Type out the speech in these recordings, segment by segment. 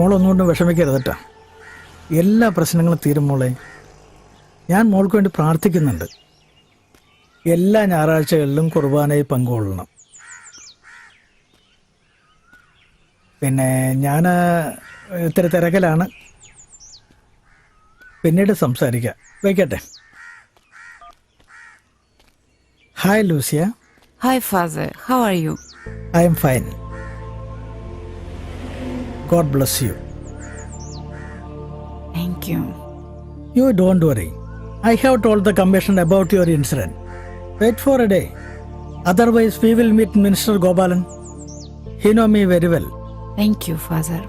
മോളൊന്നുകൊണ്ടും വിഷമിക്കരുത് കേട്ടോ എല്ലാ പ്രശ്നങ്ങളും തീരും മോളെ. ഞാൻ മോൾക്ക് വേണ്ടി പ്രാർത്ഥിക്കുന്നുണ്ട്. എല്ലാ ഞായറാഴ്ചകളിലും കുർബാനയിൽ പങ്കുകൊള്ളണം. പിന്നെ ഞാൻ ഇത്തിരി തിരക്കിലാണ്. പിന്നീട് സംസാരിക്കാം. വയ്ക്കട്ടെ hi Lucia hi father how are you I am fine God bless you. Thank you. You don't worry. I have told the commission about your incident. Wait for a day. Otherwise, we will meet Minister Gobalan. He know me very well. Thank you, Father.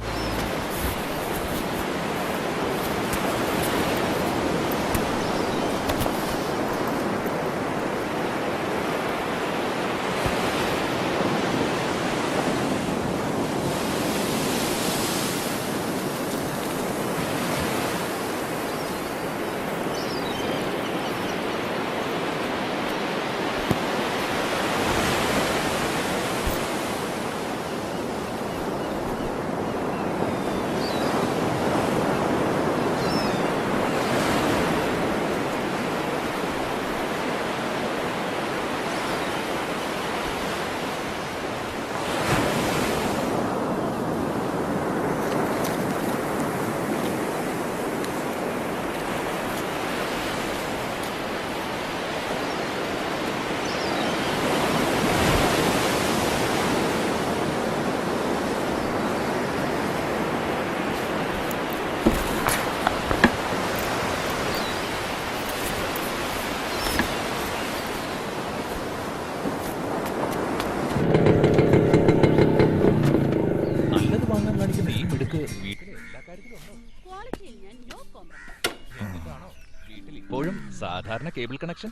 Cable connection?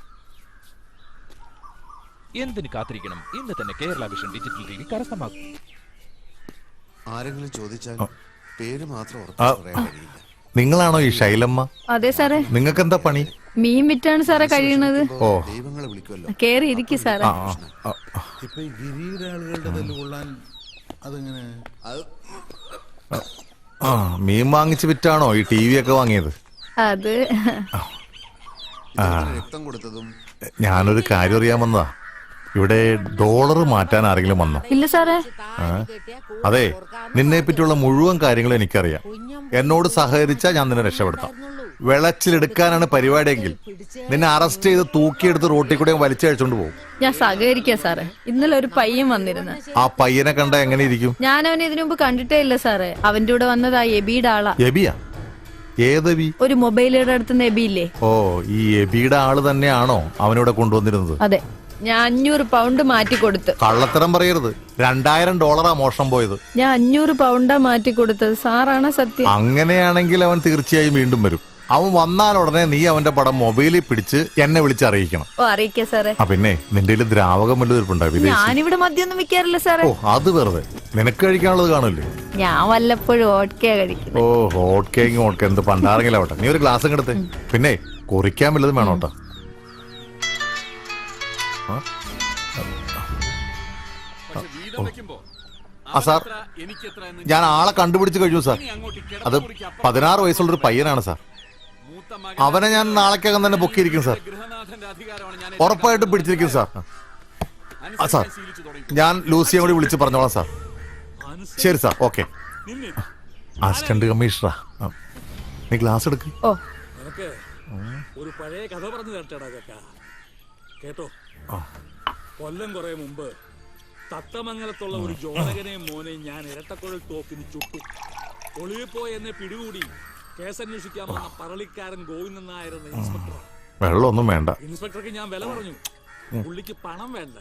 എന്തിന് കാത്തിരിക്കണം? ഇന്ന് തന്നെ Kerala vision digital T V കരസ്ഥമാക്കും. ആരെങ്കിലും ചോദിച്ചാൽ പേര് മാത്രം നിങ്ങളാണോ ഈ ശൈലമ്മ? അതെ സാറേ. നിങ്ങൾക്ക് എന്താ പണി? മീൻ വിറ്റാണ് സാറേ കഴിയുന്നത്. ഓ. ദൈവങ്ങളെ വിളിക്കുമല്ലോ. കേറി ഇരിക്കു സാറേ. ഇപ്പൊ ഈ ഗിരിയുടെ ആളുകളുടെ തല്ല് കൊള്ളാൻ അതിങ്ങനെ? ആ മീൻ വാങ്ങിച്ച് വിറ്റാണോ ഈ ടി വി ഒക്കെ വാങ്ങിയത്? അത് രക്തം കൊടുത്തതും ഞാനൊരു കാര്യം അറിയാൻ വന്നതാ. ഇവിടെ ഡോളർ മാറ്റാൻ ആരെങ്കിലും വന്നോ? ഇല്ല സാറേ. അതെ നിന്നെ പറ്റിയുള്ള മുഴുവൻ കാര്യങ്ങളും എനിക്കറിയാം. എന്നോട് സഹകരിച്ചാ ഞാൻ നിന്നെ രക്ഷപ്പെടുത്താം. വിളച്ചിലെടുക്കാനാണ് പരിപാടിയെങ്കിൽ നിന്നെ അറസ്റ്റ് ചെയ്ത് തൂക്കിയെടുത്ത് റോട്ടിൽ കൂടെ വലിച്ചഴിച്ചോണ്ട് പോകും. ഞാൻ സഹകരിക്കാം സാറേ. ഇന്നലെ ഒരു പയ്യൻ വന്നിരുന്നു. ആ പയ്യനെ കണ്ട എങ്ങനെ ഇരിക്കും? ഞാൻ അവനെ ഇതിനു മുമ്പ് കണ്ടിട്ടേ ഇല്ല സാറേ. അവന്റെ കൂടെ വന്നതാ എബിയുടെ ആളാ. എബിയാ? ഏതബി? ഒരു മൊബൈലിയുടെ അടുത്ത് എബി ഇല്ലേ ഓ ഈ എബിയുടെ ആൾ തന്നെയാണോ അവനിവിടെ കൊണ്ടുവന്നിരുന്നത്? അതെ. ഞാൻ അഞ്ഞൂറ് പൗണ്ട് മാറ്റി കൊടുത്ത്. കള്ളത്തരം പറയരുത്. രണ്ടായിരം ഡോളറാ മോഷണം പോയത്. ഞാൻ അഞ്ഞൂറ് പൗണ്ടാ മാറ്റി കൊടുത്തത്. സാറാണ് സത്യം. അങ്ങനെയാണെങ്കിൽ അവൻ തീർച്ചയായും വീണ്ടും വരും. അവൻ വന്നാൽ ഉടനെ നീ അവന്റെ പടം മൊബൈലിൽ പിടിച്ച് എന്നെ വിളിച്ച് അറിയിക്കണം. ഓ അറിയിക്കാ സാറേ. ആ പിന്നെ നിന്റെ കയ്യിൽ ദ്രാവകം വല്ലതും ഇരിപ്പുണ്ടോ? വിദേശി. ഞാനിവിടെ മദ്യമൊന്നും വെക്കാറില്ല സാറേ. ഓ അത് വെറുതെ. നിനക്ക് കഴിക്കാനുള്ളത് കാണില്ലേ ഞാൻ വല്ലപ്പോഴും കഴിക്കുന്നത്. ഓ ഹോട്ട് കേക്ക് ഹോട്ട് കേക്ക് എന്ത് പണ്ടാറെങ്കിലും നീ ഒരു ഗ്ലാസ് എടുത്ത്. പിന്നെ കുറിക്കാൻ വല്ലതും വേണം ആ? ആ സാർ. ഞാൻ ആളെ കണ്ടുപിടിച്ച് കഴിഞ്ഞു സാർ? അത് പതിനാറ് വയസ്സുള്ളൊരു പയ്യനാണ് സാർ. അവനെ ഞാൻ നാളേക്കകം തന്നെ പൊക്കിയിരിക്കും സാർ. ഉറപ്പായിട്ടും പിടിച്ചിരിക്കും സാർ. ആ സാർ. ഞാൻ ലൂസിയെ കൂടി വിളിച്ച് പറഞ്ഞോളാം സാർ. ശരി സാർ ഓക്കെ. അസിസ്റ്റന്റ് കമ്മീഷണറാ. ആ. നീ ഗ്ലാസ് എടുക്ക്. ഓ. ഒരു പഴയ കഥ പറഞ്ഞു തരട്ടേടാ കേക്ക. കേട്ടോ? കൊല്ലം കുറെ മുമ്പ് തത്തമംഗലത്തുള്ള ഒരു ജോലകനെ മോനെ ഞാൻ ഇരട്ടക്കുഴൽ തോക്കിന് ചുട്ടു. ഒളിവിപ്പോയി എന്നെ പിടികൂടി കേസന്വേഷിക്കാൻ വന്ന പറളിക്കാരൻ ഗോവിന്ദൻ ഇൻസ്പെക്ടർ വെള്ളമൊന്നും വേണ്ട. ഇൻസ്പെക്ടർക്ക് ഞാൻ വില പറഞ്ഞു. പുള്ളിക്ക് പണം വേണ്ട.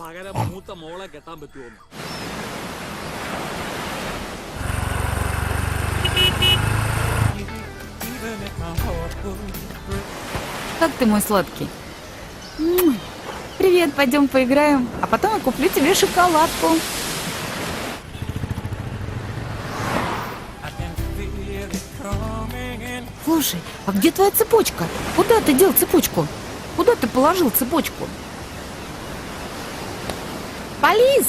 പകരം മൂത്ത മോളെ കെട്ടാൻ പറ്റുമോന്ന് Как ты мой сладкий? Привет, пойдем поиграем, а потом я куплю тебе шоколадку. Слушай, а где твоя цепочка? Куда ты дел цепочку? Куда ты положил цепочку? Полис!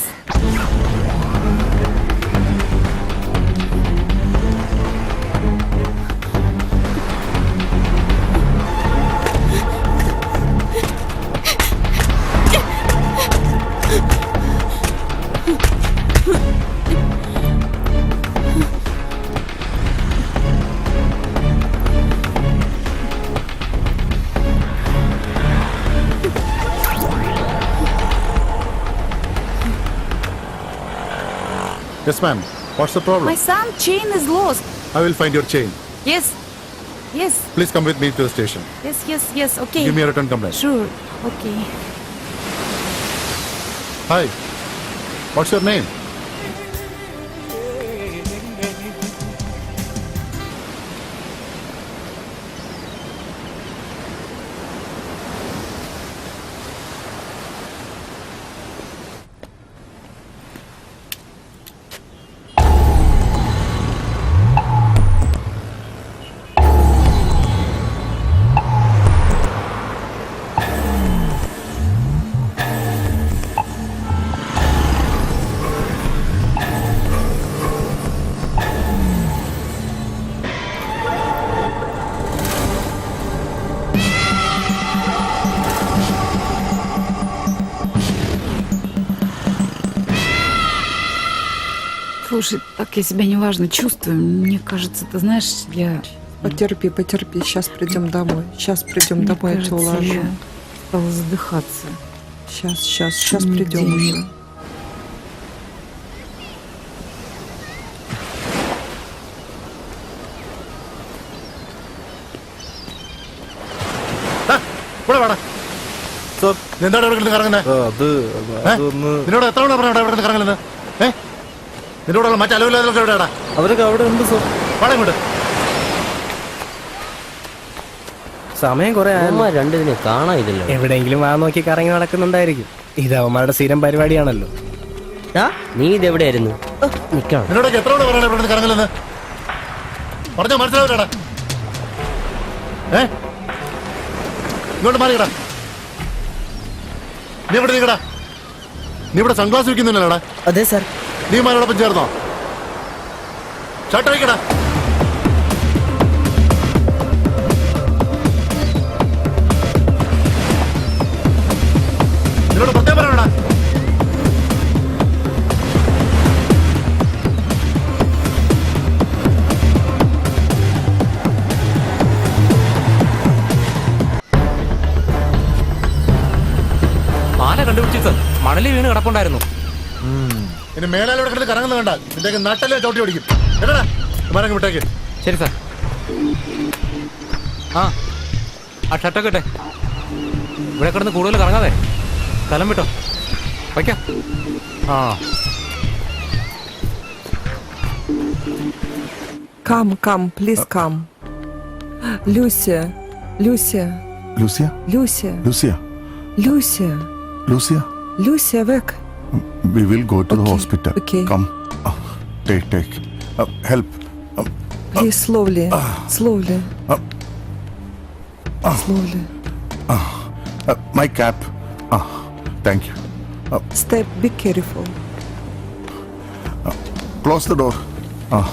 Yes, ma'am. What's the problem? My son chain is lost. I will find your chain. Yes. Yes. Please come with me to the station. Yes, yes, yes. Okay. Give me a return complaint. Sure. Okay. Hi. What's your name? Слушай, так я себя неважно чувствую. Мне кажется, ты знаешь, я... Потерпи, потерпи, сейчас придем домой. Сейчас придем мне домой, я тебя кажется, уложу. я стала задыхаться. Сейчас, сейчас, сейчас Нигде придем не- уже. ഇവിടെ വേണം എന്താണ് ഇവിടെ കിടന്ന് കറങ്ങുന്നത് അത് നിന്നോട് എത്ര തവണ പറഞ്ഞു ഇവിടെ കിടന്ന് കറങ്ങലെന്ന് ഏ നിന്നോടുള്ള മറ്റു അലവില്ലാതൊക്കെ എവിടെയാടാ? അവരൊക്കെ അവിടെ ഉണ്ട് സർ. വാടാ ഇങ്ങോട്ട് സമയം കുറെ രണ്ടിതിനെ കാണാനില്ലല്ലോ എവിടെയെങ്കിലും വാ നോക്കി കറങ്ങി നടക്കുന്നുണ്ടായിരിക്കും. ഇത് അവന്മാരുടെ സ്ഥിരം പരിപാടിയാണല്ലോ. നീ ഇതെവിടെയായിരുന്നു നിക്കണം? നിന്നോടൊക്കെ എത്ര തവണ പറയണം ഇവിടെ കിടന്ന് കറങ്ങലെന്ന് പറഞ്ഞോ മനസ്സിലാവില്ലടാ ഏ? ഇങ്ങോട്ട് മാറിക്കടാ നീ ഇവിടെ നീക്കടാ നീ ഇവിടെ സൺഗ്ലാസ് വെക്കുന്നില്ലടാ അതെ സർ. നീ മാരോടൊപ്പം ചേർന്നോ? ഷർട്ട് അഴിക്കടാ നിന്നോട് പ്രത്യേകം പറയണടാ. ആന കണ്ടുപിടിച്ചു സർ മണലിൽ വീണ് കിടപ്പുണ്ടായിരുന്നു. ഇനി മേലാലോടെ കിടന്ന് കറങ്ങുന്ന വേണ്ട നിന്റെ നട്ടല്ലേ ചവിട്ടി ഓടിക്കും. കേട്ടാ മരങ്ങ് വിട്ടേക്ക്. ശരി സാർ. ആ ആ ഷർട്ടൊക്കെ ഇട്ടെ. ഇവിടെ കിടന്ന് കൂടുതൽ കറങ്ങാതെ. സ്ഥലം വിട്ടോ. വയ്ക്കാം. ആ. Come, come, please come. Lucia, Lucia, Lucia? Lucia, Lucia? Lucia, Lucia, Lucia, wake. We will go to the hospital. okay. Come. Uh, take, take. Uh, help. Uh, uh, Please, slowly, uh. slowly. Slowly. Uh, my cap. Uh, thank you. Step, be careful. Close the door. Uh,